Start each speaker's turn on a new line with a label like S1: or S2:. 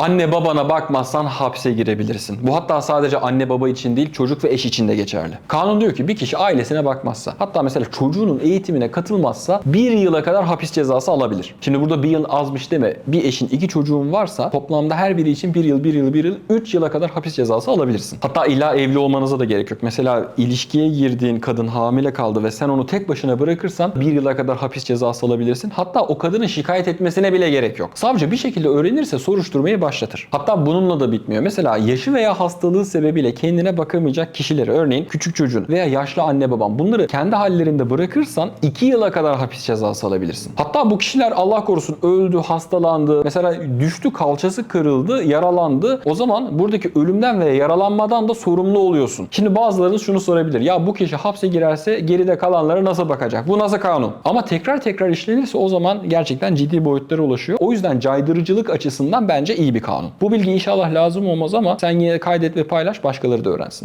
S1: Anne babana bakmazsan hapse girebilirsin. Bu hatta sadece anne baba için değil çocuk ve eş için de geçerli. Kanun diyor ki bir kişi ailesine bakmazsa hatta mesela çocuğunun eğitimine katılmazsa bir yıla kadar hapis cezası alabilir. Şimdi burada bir yıl azmış deme. Bir eşin iki çocuğun varsa toplamda her biri için bir yıl, bir yıl, bir yıl, üç yıla kadar hapis cezası alabilirsin. Hatta illa evli olmanıza da gerek yok. Mesela ilişkiye girdiğin kadın hamile kaldı ve sen onu tek başına bırakırsan bir yıla kadar hapis cezası alabilirsin. Hatta o kadının şikayet etmesine bile gerek yok. Savcı bir şekilde öğrenirse soruşturmayı başlatır. Hatta bununla da bitmiyor. Mesela yaşı veya hastalığı sebebiyle kendine bakamayacak kişileri örneğin küçük çocuğun veya yaşlı anne baban bunları kendi hallerinde bırakırsan 2 yıla kadar hapis cezası alabilirsin. Hatta bu kişiler Allah korusun öldü, hastalandı, mesela düştü, kalçası kırıldı, yaralandı. O zaman buradaki ölümden veya yaralanmadan da sorumlu oluyorsun. Şimdi bazılarınız şunu sorabilir. Ya bu kişi hapse girerse geride kalanlara nasıl bakacak? Bu nasıl kanun? Ama tekrar tekrar işlenirse o zaman gerçekten ciddi boyutlara ulaşıyor. O yüzden caydırıcılık açısından bence iyi bir kanun. Bu bilgi inşallah lazım olmaz ama sen yine kaydet ve paylaş başkaları da öğrensin.